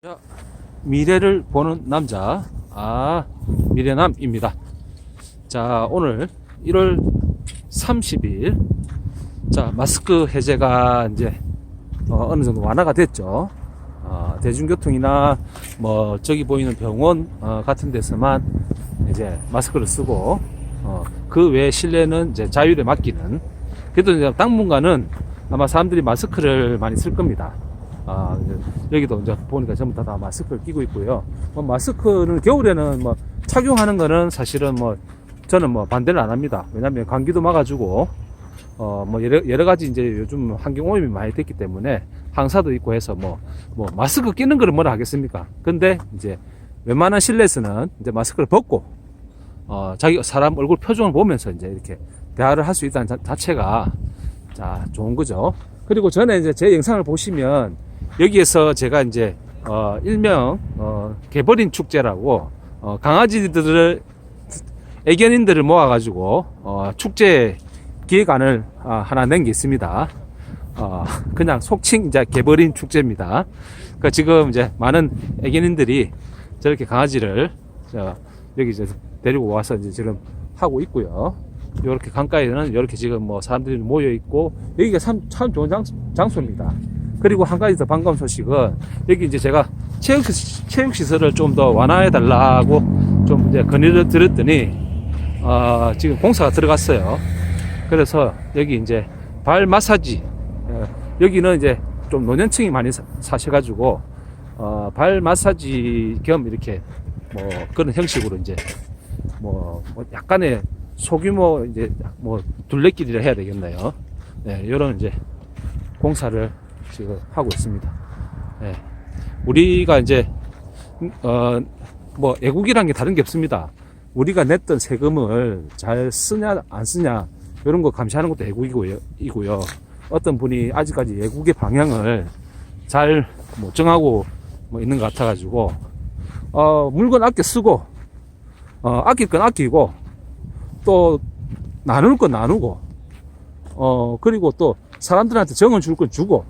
자, 미래를 보는 남자, 아, 미래남입니다. 자, 오늘 1월 30일, 자, 마스크 해제가 이제, 어, 느 정도 완화가 됐죠. 어, 대중교통이나, 뭐, 저기 보이는 병원, 어, 같은 데서만 이제 마스크를 쓰고, 어, 그 외 실내는 이제 자율에 맡기는, 그래도 이제 당분간은 아마 사람들이 마스크를 많이 쓸 겁니다. 아, 여기도 이제 보니까 전부 다, 다 마스크를 끼고 있고요. 뭐 마스크는 겨울에는 뭐 착용하는 거는 사실은 뭐 저는 뭐 반대를 안 합니다. 왜냐면 감기도 막아주고 어 뭐 여러, 여러 가지 이제 요즘 환경 오염이 많이 됐기 때문에 항사도 있고 해서 뭐뭐 마스크 끼는 거를 뭐라 하겠습니까? 근데 이제 웬만한 실내에서는 이제 마스크를 벗고 어 자기 사람 얼굴 표정을 보면서 이제 이렇게 대화를 할 수 있다는 자, 자체가 자 좋은 거죠. 그리고 전에 이제 제 영상을 보시면 여기에서 제가 이제 어 일명 어 개버린 축제라고 어 강아지들을 애견인들을 모아가지고 어 축제 기획안을 아, 하나 낸 게 있습니다. 어 그냥 속칭 이제 개버린 축제입니다. 그러니까 지금 이제 많은 애견인들이 저렇게 강아지를 저 여기 이제 데리고 와서 이제 지금 하고 있고요. 이렇게 강가에는 이렇게 지금 뭐 사람들이 모여 있고 여기가 참, 참 좋은 장, 장소입니다. 그리고 한 가지 더 반가운 소식은 여기 이제 제가 체육, 시설을 좀 더 완화해 달라고 좀 이제 건의를 드렸더니 어, 지금 공사가 들어갔어요. 그래서 여기 이제 발 마사지 어, 여기는 이제 좀 노년층이 많이 사, 사셔가지고 어, 발 마사지 겸 이렇게 뭐 그런 형식으로 이제 뭐, 뭐 약간의 소규모 이제 뭐 둘레길이라 해야 되겠나요? 네, 이런 이제 공사를 지금 하고 있습니다. 네. 우리가 이제 어 뭐 애국이란 게 다른 게 없습니다. 우리가 냈던 세금을 잘 쓰냐 안 쓰냐 이런 거 감시하는 것도 애국이고요. 이고요. 어떤 분이 아직까지 애국의 방향을 잘 못 정하고 뭐 있는 것 같아가지고 어 물건 아껴 쓰고 어 아낄 건 아끼고 또 나눌 건 나누고 어 그리고 또 사람들한테 정을 줄 건 주고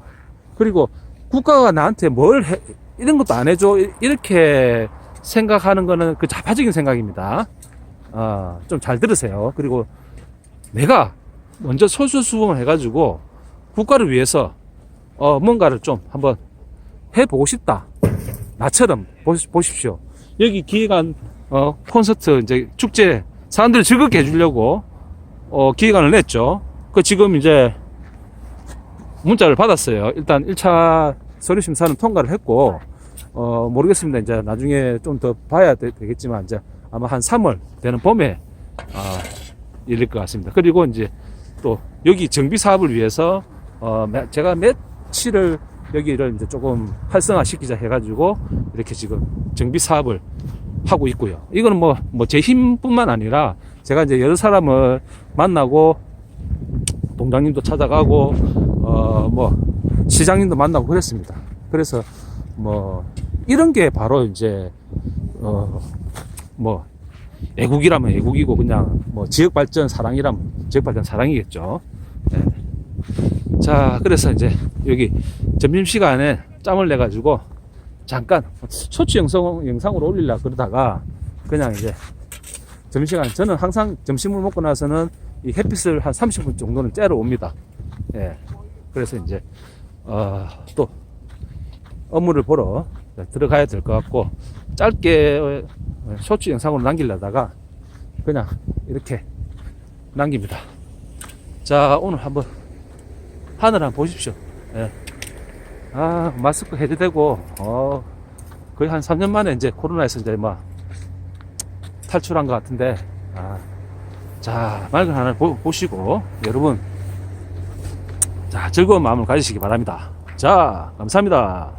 그리고 국가가 나한테 뭘 해, 이런 것도 안 해줘 이렇게 생각하는 거는 그 자파적인 생각입니다. 아, 좀 잘 들으세요. 그리고 내가 먼저 소수수봉을 해가지고 국가를 위해서 어, 뭔가를 좀 한번 해보고 싶다. 나처럼 보시, 보십시오. 여기 기획안 어, 콘서트 이제 축제 사람들을 즐겁게 해주려고 어, 기획안을 냈죠. 그 지금 이제 문자를 받았어요. 일단 1차 서류 심사는 통과를 했고 어, 모르겠습니다. 이제 나중에 좀 더 봐야 되, 겠지만 이제 아마 한 3월 되는 봄에 아, 열릴 것 같습니다. 그리고 이제 또 여기 정비 사업을 위해서 어, 매- 제가 며칠을 여기를 이제 조금 활성화 시키자 해가지고 이렇게 지금 정비 사업을 하고 있고요. 이거는 뭐, 뭐 제 힘뿐만 아니라 제가 이제 여러 사람을 만나고 동장님도 찾아가고, 어, 뭐, 시장님도 만나고 그랬습니다. 그래서 뭐, 이런 게 바로 이제, 어, 뭐, 애국이라면 애국이고 그냥 뭐 지역발전 사랑이라면 지역발전 사랑이겠죠. 네. 자, 그래서 이제 여기 점심시간에 짬을 내가지고 잠깐 쇼츠 영상, 영상으로 올리려 그러다가 그냥 이제 점심시간 저는 항상 점심을 먹고 나서는 이 햇빛을 한 30분 정도는 쬐러 옵니다. 예. 그래서 이제 어, 또 업무를 보러 들어가야 될 것 같고 짧게 쇼츠 영상으로 남기려다가 그냥 이렇게 남깁니다. 자 오늘 한번 하늘 한번 보십시오. 예. 아 마스크 해제되고 어 거의 한 3년 만에 이제 코로나에서 이제 막 탈출한 것 같은데 아, 자 맑은 하늘 보, 보시고 여러분 자 즐거운 마음을 가지시기 바랍니다. 자 감사합니다.